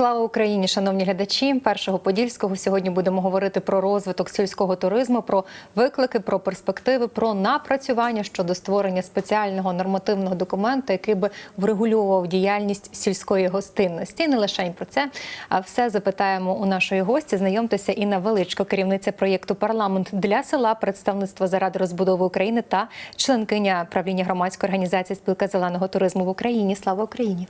Слава Україні, шановні глядачі першого подільського. Сьогодні будемо говорити про розвиток сільського туризму, про виклики, про перспективи, про напрацювання щодо створення спеціального нормативного документу, який би врегульовував діяльність сільської гостинності. І не лише про це, а все запитаємо у нашої гості. Знайомтеся Інна Величко, керівниця проєкту Парламент для села, представництва заради розбудови України та членкиня правління громадської організації Спілка зеленого туризму в Україні. Слава Україні!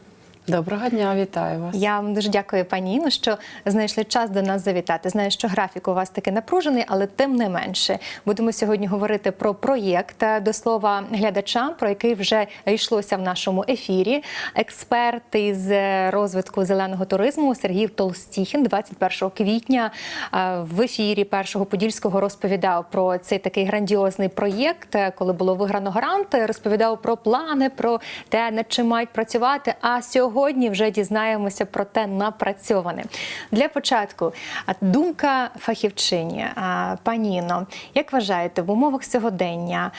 Доброго дня, вітаю вас. Я вам дуже дякую, пані Іно, що знайшли час до нас завітати. Знаю, що графік у вас таки напружений, але тим не менше будемо сьогодні говорити про проєкт до слова глядача, про який вже йшлося в нашому ефірі. Експерт із розвитку зеленого туризму Сергій Толстіхін 21 квітня е, в ефірі першого подільського розповідав про цей такий грандіозний проєкт, е, коли було виграно грант. Розповідав про плани, про те, над чим мають працювати. А сьогодні вже дізнаємося про те напрацьоване. Для початку думка фахівчині. А, Пані Інно, як вважаєте, в умовах сьогодення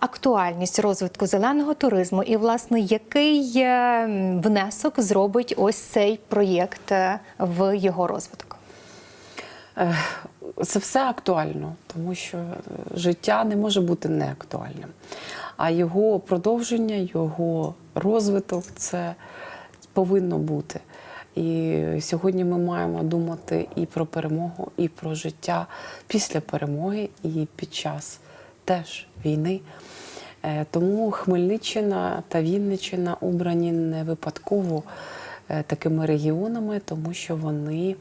актуальність розвитку зеленого туризму і, власне, який е, внесок зробить ось цей проєкт е, в його розвиток? Е, Це все актуально, тому що життя не може бути неактуальним. А його продовження, його розвиток це повинно бути. І сьогодні ми маємо думати і про перемогу, і про життя після перемоги, і під час теж війни. Е, Тому Хмельниччина та Вінниччина обрані не випадково е, такими регіонами, тому що вони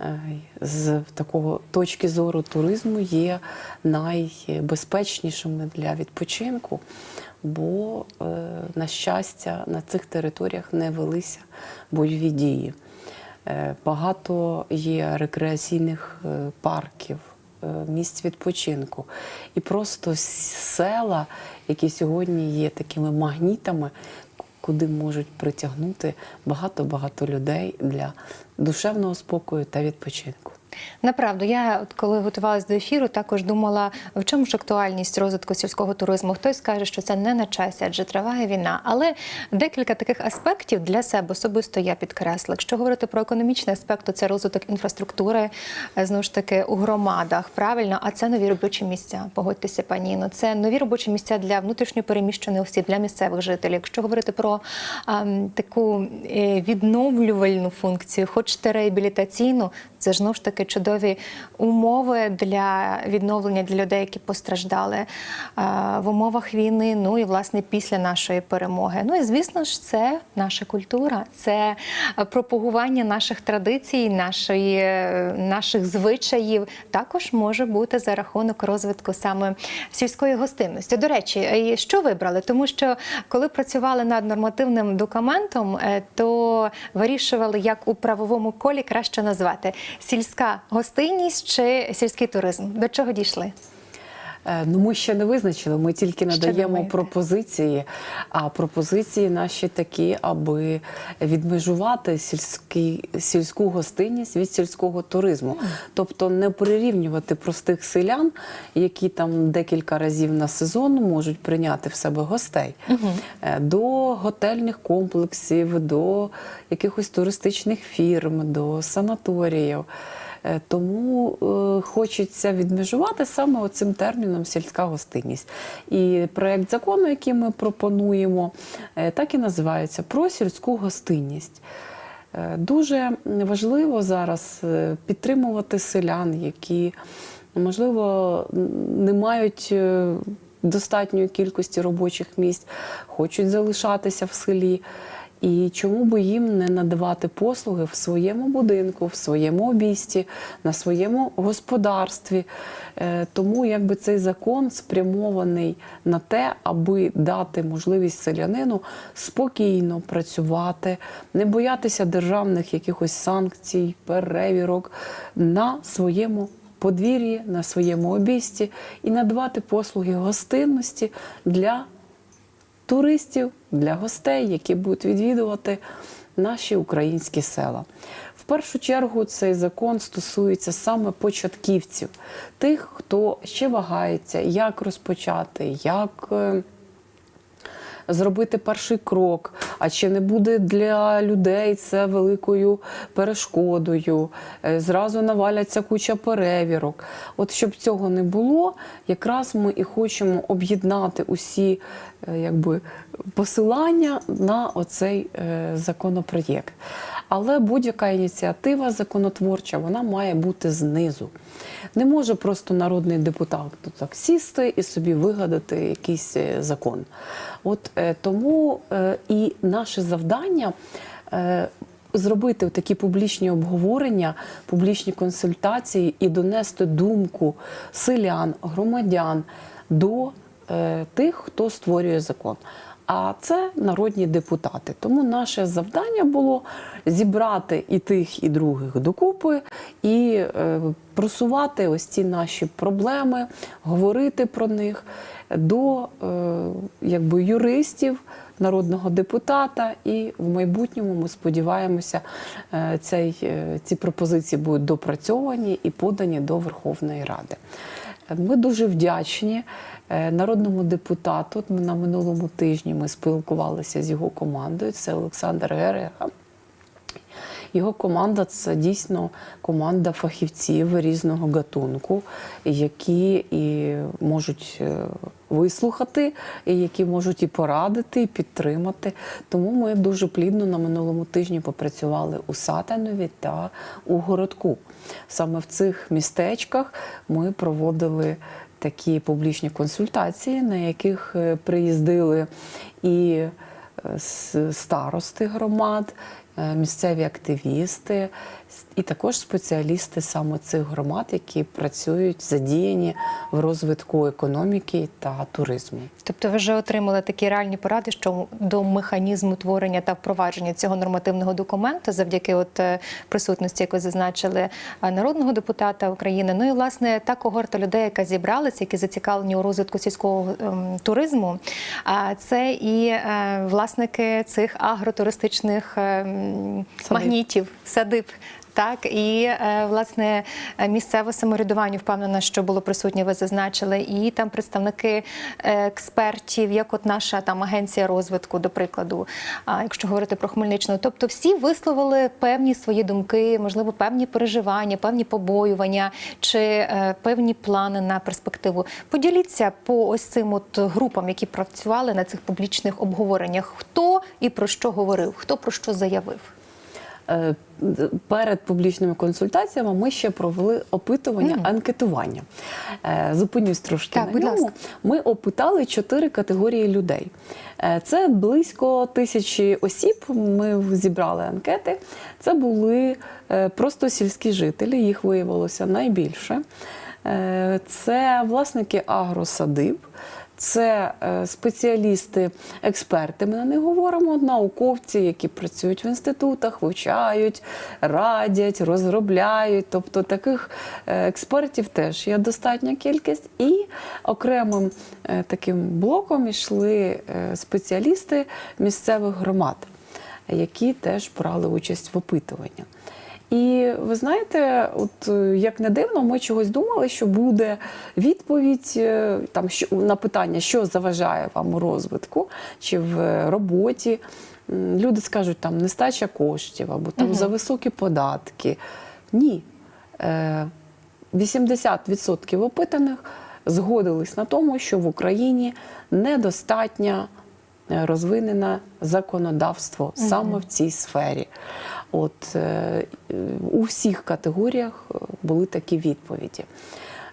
е, з такого точки зору туризму є найбезпечнішими для відпочинку, бо, е, на щастя, на цих територіях не велися бойові дії. Е, Багато є рекреаційних е, парків, місць відпочинку. І просто села, які сьогодні є такими магнітами, куди можуть притягнути багато-багато людей для душевного спокою та відпочинку. Направду, я от коли готувалась до ефіру, також думала, в чому ж актуальність розвитку сільського туризму. Хтось каже, що це не на часі, адже триває війна. Але декілька таких аспектів для себе особисто я підкресла. Якщо говорити про економічний аспект, то це розвиток інфраструктури е, знову ж таки у громадах. Правильно, а це нові робочі місця. Погодьтеся, пані Інно. Це нові робочі місця для внутрішньопереміщених осіб, для місцевих жителів. Якщо говорити про ем, таку е, відновлювальну функцію, хоч реабілітаційну, це ж ж таки чудові умови для відновлення для людей, які постраждали е, в умовах війни. Ну і власне після нашої перемоги. Ну і звісно ж, це наша культура, це пропагування наших традицій, нашої, наших звичаїв. Також може бути за рахунок розвитку саме сільської гостинності. До речі, е, що вибрали? Тому що коли працювали над нормативним документом, е, то вирішували, як у правовому колі краще назвати сільська гостинність чи сільський туризм. До чого дійшли? Е, Ну, ми ще не визначили, ми тільки надаємо пропозиції. А пропозиції наші такі, аби відмежувати сільський, сільську гостинність від сільського туризму. Тобто не прирівнювати простих селян, які там декілька разів на сезон можуть прийняти в себе гостей, е, до готельних комплексів, до якихось туристичних фірм, до санаторіїв. Е, Тому е, хочеться відмежувати саме оцим терміном сільська гостинність. І проєкт закону, який ми пропонуємо, е, так і називається про сільську гостинність. Дуже важливо зараз підтримувати селян, які, можливо, не мають достатньої кількості робочих місць, хочуть залишатися в селі. І чому би їм не надавати послуги в своєму будинку, в своєму обійсті, на своєму господарстві? Е, Тому якби цей закон спрямований на те, аби дати можливість селянину спокійно працювати, не боятися державних якихось санкцій, перевірок на своєму подвір'ї, на своєму обійсті і надавати послуги гостинності для туристів, для гостей, які будуть відвідувати наші українські села. В першу чергу цей закон стосується саме початківців, тих, хто ще вагається, як розпочати, як е, зробити перший крок, а чи не буде для людей це великою перешкодою, е, зразу наваляться куча перевірок. От щоб цього не було, якраз ми і хочемо об'єднати усі е, якби, посилання на оцей е, законопроєкт. Але будь-яка ініціатива законотворча вона має бути знизу. Не може просто народний депутат так сісти і собі вигадати якийсь е, закон. От е, тому і наше завдання. Зробити такі публічні обговорення, публічні консультації і донести думку селян, громадян до тих, хто створює закон. А це народні депутати. Тому наше завдання було зібрати і тих, і других докупи, і е, просувати ось ці наші проблеми, говорити про них до е, якби, юристів, народного депутата. І в майбутньому ми сподіваємося, е, цей, ці пропозиції будуть допрацьовані і подані до Верховної Ради. Ми дуже вдячні е, народному депутату. На минулому тижні ми спілкувалися з його командою. Це Олександр Герега. Його команда це дійсно команда фахівців різного гатунку, які і можуть е, вислухати, і які можуть і порадити, і підтримати. Тому ми дуже плідно на минулому тижні попрацювали у Сатанові та у городку. Саме в цих містечках ми проводили такі публічні консультації, на яких е, приїздили і е, старости громад, е, місцеві активісти і також спеціалісти саме цих громад, які працюють задіяні в розвитку економіки та туризму. Тобто ви вже отримали такі реальні поради щодо механізму творення та впровадження цього нормативного документу завдяки от е, присутності, як ви зазначили, е, народного депутата України. Ну і власне та когорта людей, яка зібралася, які зацікавлені у розвитку сільського ем, туризму. А це і е, власники цих агротуристичних ем, магнітів, садиб. Так, і е, власне місцеве самоврядування впевнена, що було присутнє, ви зазначили, і там представники е, експертів, як от наша там агенція розвитку, до прикладу, якщо говорити про Хмельниччину. Тобто всі висловили певні свої думки, можливо, певні переживання, певні побоювання чи е, певні плани на перспективу. Поділіться по ось цим от групам, які працювали на цих публічних обговореннях. Хто і про що говорив, хто про що заявив. Е, Перед публічними консультаціями ми ще провели опитування, Мгм. анкетування. Е, Зупинюсь трошки Так, на ньому. ласка. Ми опитали чотири категорії людей. Е, Це близько тисячі осіб. Ми зібрали анкети. Це були просто сільські жителі, їх виявилося найбільше. Це власники агросадиб. Це е, спеціалісти, експерти. Ми на них говоримо, науковці, які працюють в інститутах, вивчають, радять, розробляють. Тобто таких е, експертів теж є достатня кількість. І окремим е, таким блоком йшли спеціалісти місцевих громад, які теж брали участь в опитуванні. І ви знаєте, от е, як не дивно, ми чогось думали, що буде відповідь е, там що на питання, що заважає вам у розвитку чи в е, роботі. Люди скажуть, там нестача коштів або там Мгм. за високі податки. Ні. Е, 80% опитаних згодились на тому, що в Україні недостатньо е, розвинене законодавство саме в цій сфері. От е, у всіх категоріях е, були такі відповіді.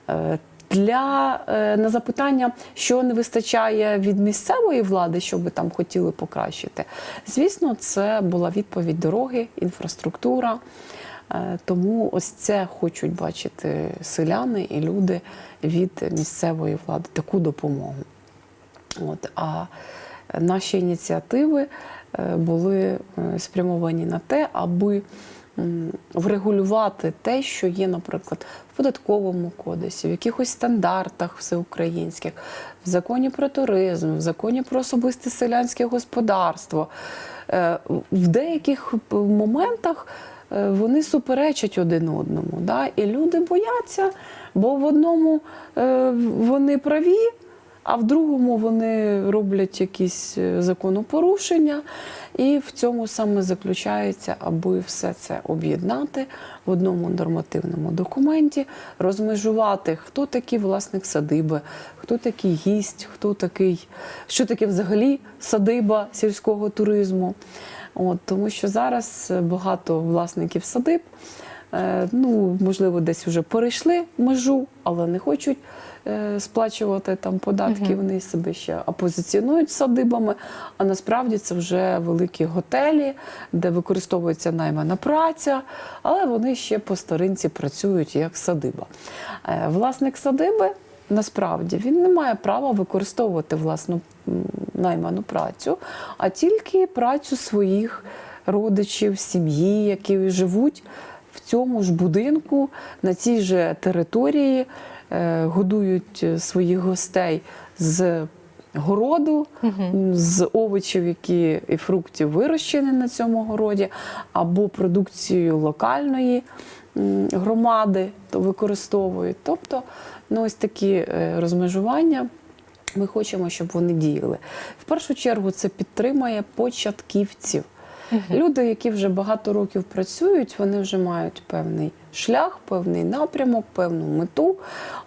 Е, Для на запитання, що не вистачає від місцевої влади, що би там хотіли покращити, звісно, це була відповідь дороги, інфраструктура. Тому ось це хочуть бачити селяни і люди від місцевої влади таку допомогу. От, а наші ініціативи були е, спрямовані на те, аби врегулювати те, що є, наприклад, в податковому кодексі, в якихось стандартах всеукраїнських, в законі про туризм, в законі про особисте селянське господарство. Е, В деяких моментах е, вони суперечать один одному. Да? І люди бояться, бо в одному е, вони праві, а в другому вони роблять якісь е, законопорушення, і в цьому саме заключається, аби все це об'єднати в одному нормативному документі, розмежувати, хто такий власник садиби, хто такий гість, хто такий, що таке взагалі садиба сільського туризму. От, тому що зараз е, багато власників садиб, е, ну, можливо, десь вже перейшли межу, але не хочуть сплачувати там податки, вони себе ще опозиціонують садибами. А насправді це вже великі готелі, де використовується наймана праця, але вони ще по старинці працюють як садиба. Е, Власник садиби насправді він не має права використовувати власну найману працю, а тільки працю своїх родичів, сім'ї, які живуть в цьому ж будинку, на цій же території, е, годують е, своїх гостей з городу, з овочів, які і фруктів вирощені на цьому городі, або продукцією локальної громади то використовують. Тобто, ну ось такі е, розмежування. Ми хочемо, щоб вони діяли. В першу чергу це підтримає початківців. Люди, які вже багато років працюють, вони вже мають певний шлях, певний напрямок, певну мету.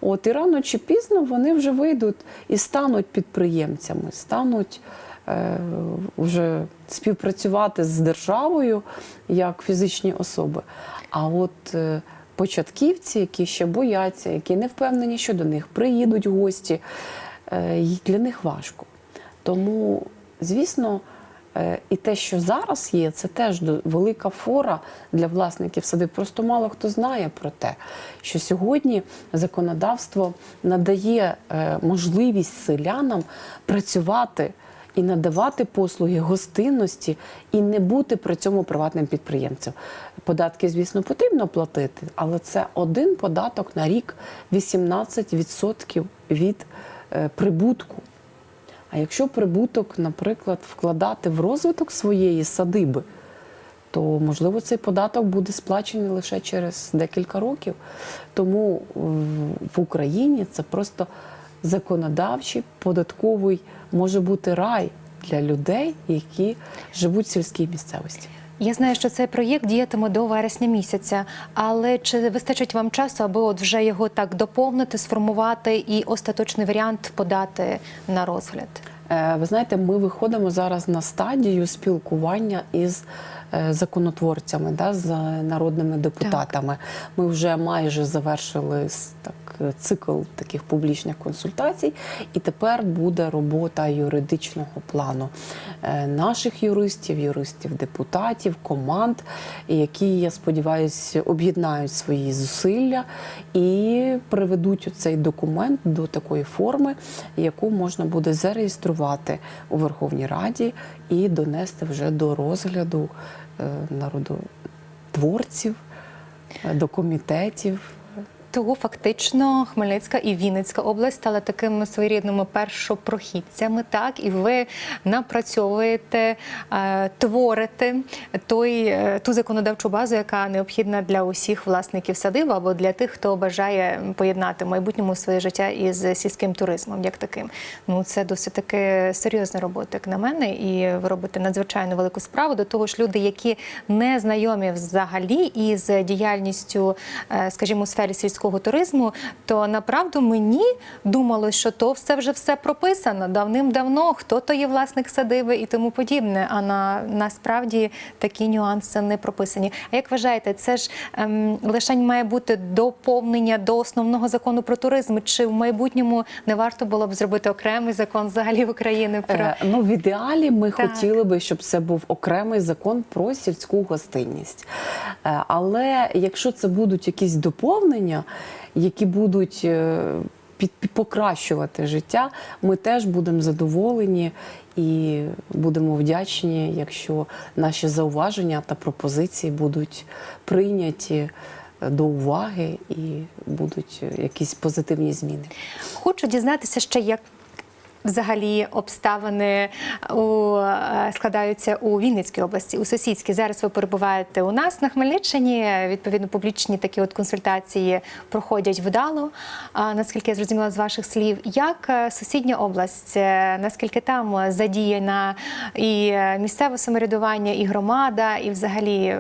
От і рано чи пізно вони вже вийдуть і стануть підприємцями, стануть е, вже співпрацювати з державою як фізичні особи. А от е, початківці, які ще бояться, які не впевнені, що до них приїдуть гості, е, для них важко. Тому, звісно, і те, що зараз є, це теж велика фора для власників садиб. Просто мало хто знає про те, що сьогодні законодавство надає е, можливість селянам працювати і надавати послуги гостинності і не бути при цьому приватним підприємцем. Податки, звісно, потрібно платити, але це один податок на рік 18% від е, прибутку. А якщо прибуток, наприклад, вкладати в розвиток своєї садиби, то можливо цей податок буде сплачений лише через декілька років. Тому в- Україні це просто законодавчий податковий може бути рай для людей, які живуть в сільській місцевості. Я знаю, що цей проєкт діятиме до вересня місяця, але чи вистачить вам часу, аби от вже його так доповнити, сформувати і остаточний варіант подати на розгляд? Е, Ви знаєте, ми виходимо зараз на стадію спілкування із законотворцями, да, з народними депутатами. Ми вже майже завершили так, е, цикл таких публічних консультацій, і тепер буде робота юридичного плану е, наших юристів, юристів, депутатів, команд, які, я сподіваюся, об'єднають свої зусилля і приведуть цей документ до такої форми, яку можна буде зареєструвати у Верховній Раді і донести вже до розгляду е, народотворців, е, до комітетів. Того фактично Хмельницька і Вінницька область стали такими своєрідними першопрохідцями, так і ви напрацьовуєте, е, творите той е, ту законодавчу базу, яка необхідна для усіх власників садиб або для тих, хто бажає поєднати в майбутньому своє життя із сільським туризмом, як таким. Ну це досить таки серйозна робота, як на мене, і ви робите надзвичайно велику справу. До того ж, люди, які не знайомі взагалі із діяльністю, е, скажімо, у сфері сільського туризму, то направду мені думалось, що то все вже все прописано давним-давно, хто то є власник садиби і тому подібне. А на насправді такі нюанси не прописані. А як вважаєте, це ж ем, лишень має бути доповнення до основного закону про туризм? Чи в майбутньому не варто було б зробити окремий закон взагалі в Україні про Е, Ну, в ідеалі ми Так. хотіли би, щоб це був окремий закон про сільську гостинність. Е, Але якщо це будуть якісь доповнення, які будуть е, під, покращувати життя, ми теж будемо задоволені і будемо вдячні, якщо наші зауваження та пропозиції будуть прийняті е, до уваги і будуть е, якісь позитивні зміни. Хочу дізнатися ще, як взагалі обставини у, е, складаються у Вінницькій області, у сусідській. Зараз ви перебуваєте у нас на Хмельниччині. Відповідно, публічні такі от консультації проходять вдало. Наскільки я зрозуміла з ваших слів, як е, сусідня область, е, наскільки там е, задіяна і е, місцеве самоврядування, і громада, і взагалі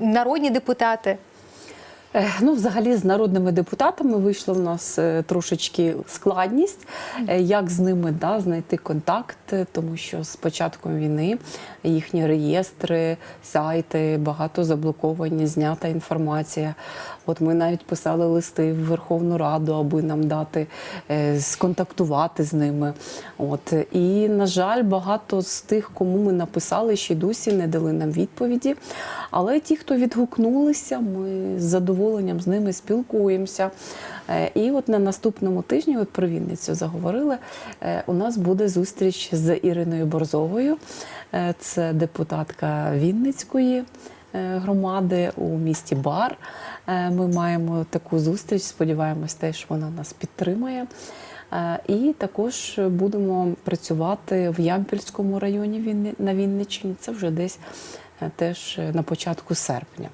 народні депутати? Е, Ну, взагалі, з народними депутатами вийшла в нас е, трошечки складність, е, як з ними да, знайти контакт, тому що з початком війни їхні реєстри, сайти багато заблоковані, знята інформація. От ми навіть писали листи в Верховну Раду, аби нам дати е, сконтактувати з ними. От і на жаль, багато з тих, кому ми написали, ще й досі не дали нам відповіді. Але ті, хто відгукнулися, ми з задоволенням з ними спілкуємося. Е, І от на наступному тижні, от про Вінницю заговорили, е, у нас буде зустріч з Іриною Борзовою. Е, Це депутатка Вінницької е, громади у місті Бар. Е, Ми маємо таку зустріч. Сподіваємось, теж вона нас підтримає. І також будемо працювати в Ямпільському районі на Вінниччині. Це вже десь теж на початку серпня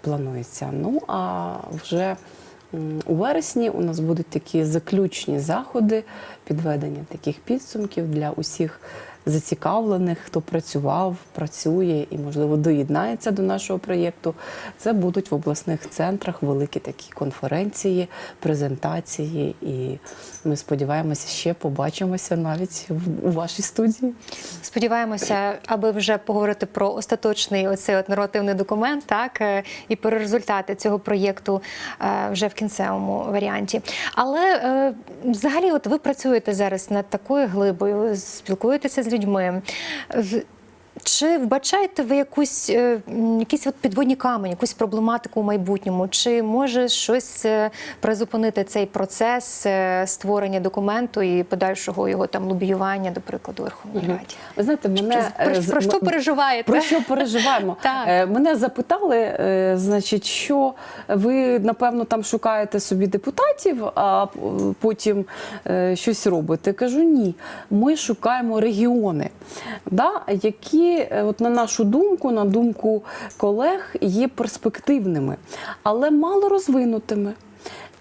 планується. Ну а вже у вересні у нас будуть такі заключні заходи, підведення таких підсумків для усіх зацікавлених, хто працював, працює і, можливо, доєднається до нашого проєкту. Це будуть в обласних центрах великі такі конференції, презентації. І ми сподіваємося, ще побачимося навіть у вашій студії. Сподіваємося, аби вже поговорити про остаточний оцей от нормативний документ, так е, і про результати цього проєкту е, вже в кінцевому варіанті. Але е, взагалі, от ви працюєте зараз над такою глибою, спілкуєтеся з людьми. Чи вбачаєте ви якусь е, якісь от підводні камені, якусь проблематику в майбутньому? Чи може щось е, призупинити цей процес е, створення документу і подальшого його там лобіювання, до прикладу, у Верховній Раді? Ви знаєте, мене про, про що переживаєте? Про що переживаємо? Так. Мене запитали, значить, що ви напевно там шукаєте собі депутатів, а потім щось робите. Кажу, ні. Ми шукаємо регіони, да, які, е, от на нашу думку, на думку колег, є перспективними, але мало розвинутими.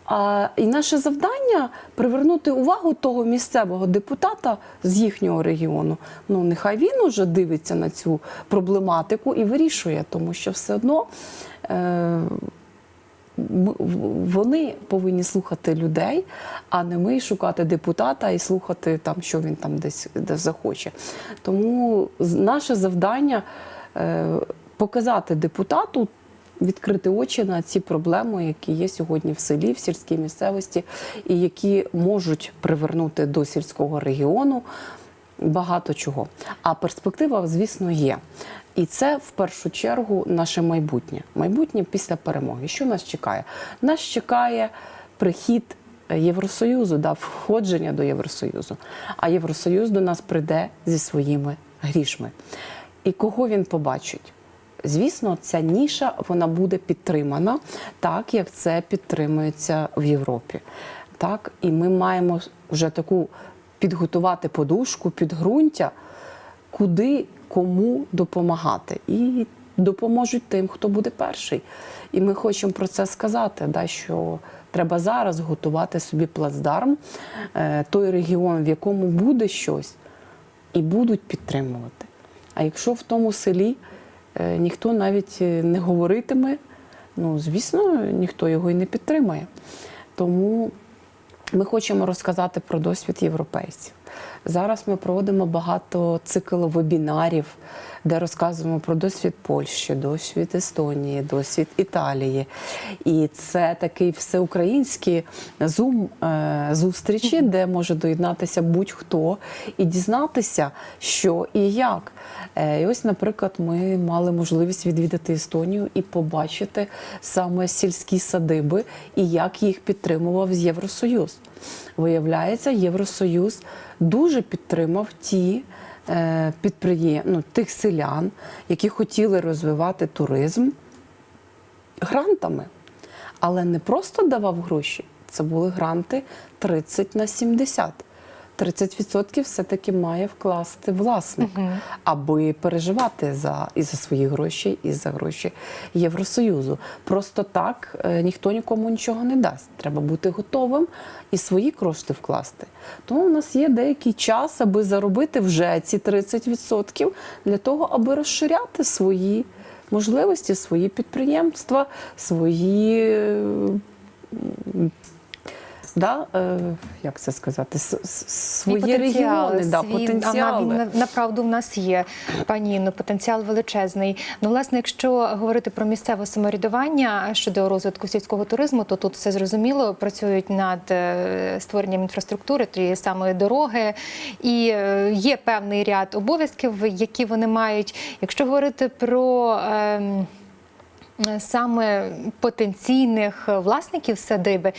А, і наше завдання привернути увагу того місцевого депутата з їхнього регіону. Ну, нехай він уже дивиться на цю проблематику і вирішує, тому що все одно. Е- вони повинні слухати людей, а не ми шукати депутата і слухати там, що він там десь десь захоче. Тому наше завдання е, показати депутату. Відкрити очі на ці проблеми, які є сьогодні в селі, в сільській місцевості, і які можуть привернути до сільського регіону багато чого. А перспектива, звісно, є. І це в першу чергу наше майбутнє. Майбутнє після перемоги. Що нас чекає? Нас чекає прихід Євросоюзу, да, входження до Євросоюзу. А Євросоюз до нас прийде зі своїми грішми. І кого він побачить? Звісно, ця ніша вона буде підтримана так, як це підтримується в Європі. Так, і ми маємо вже таку підготувати подушку, підґрунтя, куди кому допомагати. І допоможуть тим, хто буде перший. І ми хочемо про це сказати, да, що треба зараз готувати собі плацдарм, е, той регіон, в якому буде щось, і будуть підтримувати. А якщо в тому селі е, ніхто навіть е, не говоритиме, ну звісно, ніхто його і не підтримає. Тому ми хочемо розказати про досвід європейців. Зараз ми проводимо багато цикл вебінарів, де розказуємо про досвід Польщі, досвід Естонії, досвід Італії. І це такий всеукраїнський зум е, зустрічі, де може доєднатися будь-хто і дізнатися, що і як. Е, І ось, наприклад, ми мали можливість відвідати Естонію і побачити саме сільські садиби і як їх підтримував Євросоюз. Виявляється, Євросоюз дуже підтримав ті е, підприєм... ну, тих селян, які хотіли розвивати туризм грантами. Але не просто давав гроші, це були гранти 30 на 70. 30% все-таки має вкласти власник, аби переживати за і за свої гроші, і за гроші Євросоюзу. Просто так е, ніхто нікому нічого не дасть. Треба бути готовим і свої кошти вкласти. Тому у нас є деякий час, аби заробити вже ці 30% для того, аби розширяти свої можливості, свої підприємства, свої. Е, Да, е, як це сказати, с- с- свої потенціали, регіони, да, свій- потенціали. А він направду в нас є, пані Інно, потенціал величезний. Ну, власне, якщо говорити про місцеве самоврядування щодо розвитку сільського туризму, то тут все зрозуміло. Працюють над е, створенням інфраструктури, тієї самої дороги, і е, є певний ряд обов'язків, які вони мають. Якщо говорити про ем, саме потенційних власників садиби.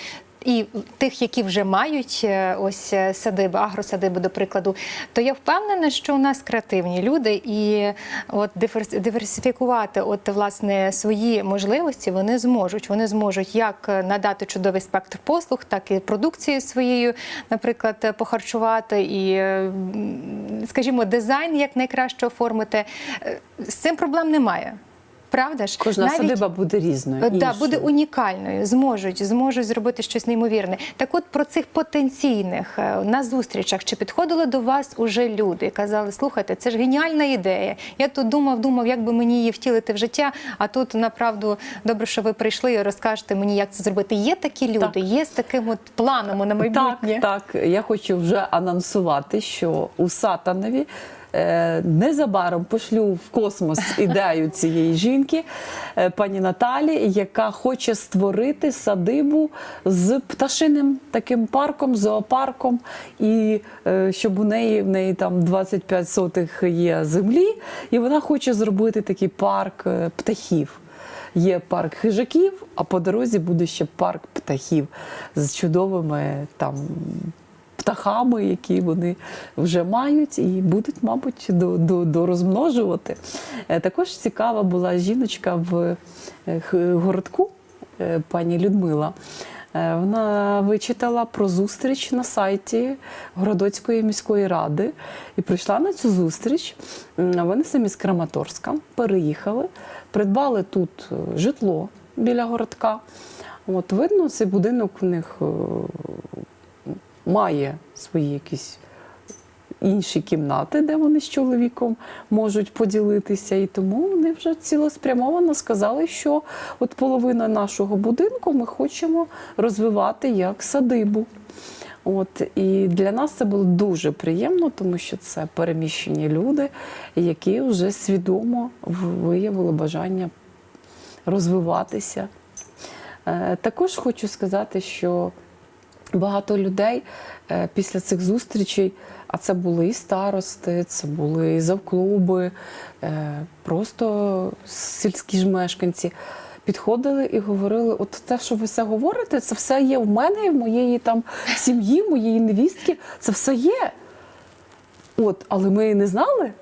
І тих, які вже мають е, ось е, садиби, агросадиби, до прикладу, то я впевнена, що у нас креативні люди, і от диверс- диверсифікувати от власне свої можливості вони зможуть. Вони зможуть як надати чудовий спектр послуг, так і продукцію своєю, наприклад, похарчувати, і, е, скажімо, дизайн як найкраще оформити. З цим проблем немає. Правда ж? Кожна Навіть- садиба буде різною. Е, Да, буде унікальною, зможуть, зможуть зробити щось неймовірне. Так от про цих потенційних е, на зустрічах чи підходили до вас уже люди і казали, слухайте, це ж геніальна ідея. Я тут думав, думав, як би мені її втілити в життя, а тут направду добре, що ви прийшли і розкажете мені, як це зробити. Є такі люди, Так. є з таким от планом на майбутнє. Так, так. Я хочу вже анонсувати, що у Сатанові незабаром пошлю в космос ідею цієї жінки, е, пані Наталі, яка хоче створити садибу з пташиним таким парком, зоопарком, і е, щоб у неї в неї там 25 сотих є землі, і вона хоче зробити такий парк е, птахів. Є парк хижаків, а по дорозі буде ще парк птахів з чудовими там птахами, які вони вже мають, і будуть, мабуть, до, до, дорозмножувати. Е, Також цікава була жіночка в е, городку, е, пані Людмила. Вона вичитала про зустріч на сайті Городоцької міської ради і прийшла на цю зустріч. Вони самі з Краматорська переїхали, придбали тут житло біля городка. От видно, цей будинок у них має свої якісь інші кімнати, де вони з чоловіком можуть поділитися. І тому вони вже цілеспрямовано сказали, що от половина нашого будинку ми хочемо розвивати як садибу. От і для нас це було дуже приємно, тому що це переміщені люди, які вже свідомо виявили бажання розвиватися. Е, Також хочу сказати, що багато людей е, після цих зустрічей, а це були і старости, це були і завклуби, е, просто сільські ж мешканці. Підходили і говорили: от те, що ви все говорите, це все є в мене, в моєї там сім'ї, моєї невістки, це все є. От, але ми не знали.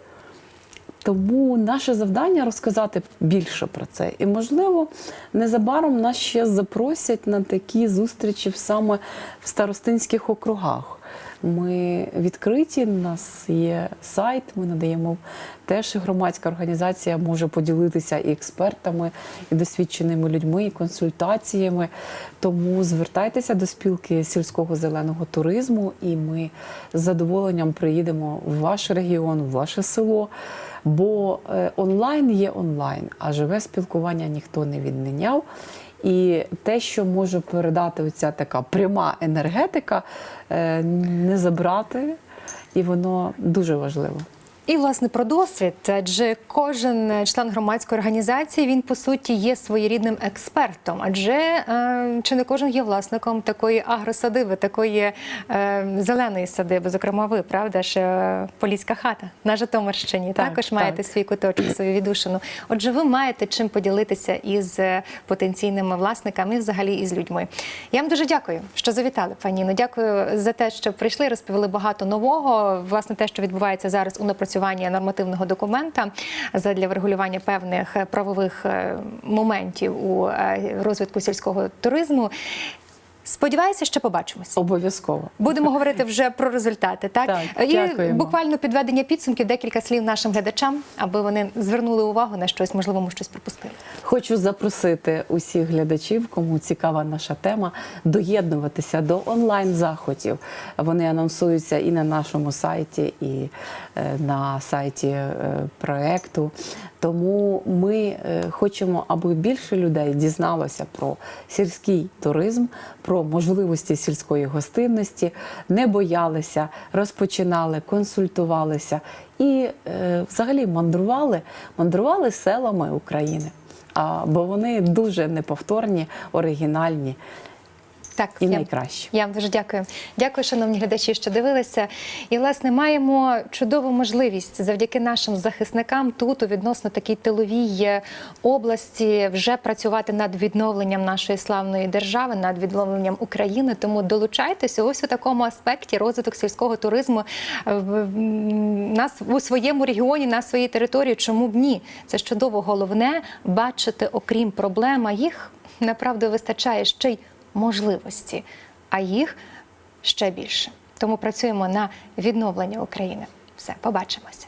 Тому наше завдання розказати більше про це. І, можливо, незабаром нас ще запросять на такі зустрічі саме в старостинських округах. Ми відкриті, у нас є сайт, ми надаємо теж громадська організація може поділитися і експертами, і досвідченими людьми, і консультаціями. Тому звертайтеся до спілки сільського зеленого туризму, і ми з задоволенням приїдемо в ваш регіон, в ваше село. Бо е, онлайн є онлайн, а живе спілкування ніхто не відміняв. І те, що може передати оця така пряма енергетика, е, не забрати, і воно дуже важливо. І власне про досвід, адже кожен член громадської організації він по суті є своєрідним експертом, адже е, чи не кожен є власником такої агросадиби, такої е, зеленої садиби, зокрема ви, правда ж е, Поліська хата на Житомирщині. Так, також так. маєте свій куточок, свою віддушину. Отже, ви маєте чим поділитися із е, потенційними власниками і взагалі із людьми. Я вам дуже дякую, що завітали, пані. Дякую за те, що прийшли, розповіли багато нового. Власне, те, що відбувається зараз у напрацюванні нормативного документа задля врегулювання певних правових е, моментів у е, розвитку сільського туризму. Сподіваюся, що побачимось. Обов'язково. Будемо говорити вже про результати. Так, Так, і дякуємо. буквально підведення підсумків, декілька слів нашим глядачам, аби вони звернули увагу на щось, можливо, ми щось пропустили. Хочу запросити усіх глядачів, кому цікава наша тема, доєднуватися до онлайн заходів. Вони анонсуються і на нашому сайті, і е, на сайті е, проекту. Тому ми е, хочемо, аби більше людей дізналося про сільський туризм, про можливості сільської гостинності, не боялися, розпочинали, консультувалися і е, взагалі мандрували, мандрували селами України. Бо вони дуже неповторні, оригінальні Так, і я- найкращі. Я вам дуже дякую. Дякую, шановні глядачі, що дивилися. І, власне, маємо чудову можливість завдяки нашим захисникам тут, у відносно такій тиловій е, області, вже працювати над відновленням нашої славної держави, над відновленням України. Тому долучайтеся ось у такому аспекті розвиток сільського туризму е, нас у своєму регіоні, на своїй території. Чому б ні? Це ж чудово. Головне бачити, окрім проблем, а їх направду вистачає ще й можливості, а їх ще більше. Тому працюємо на відновлення України. Все, побачимося.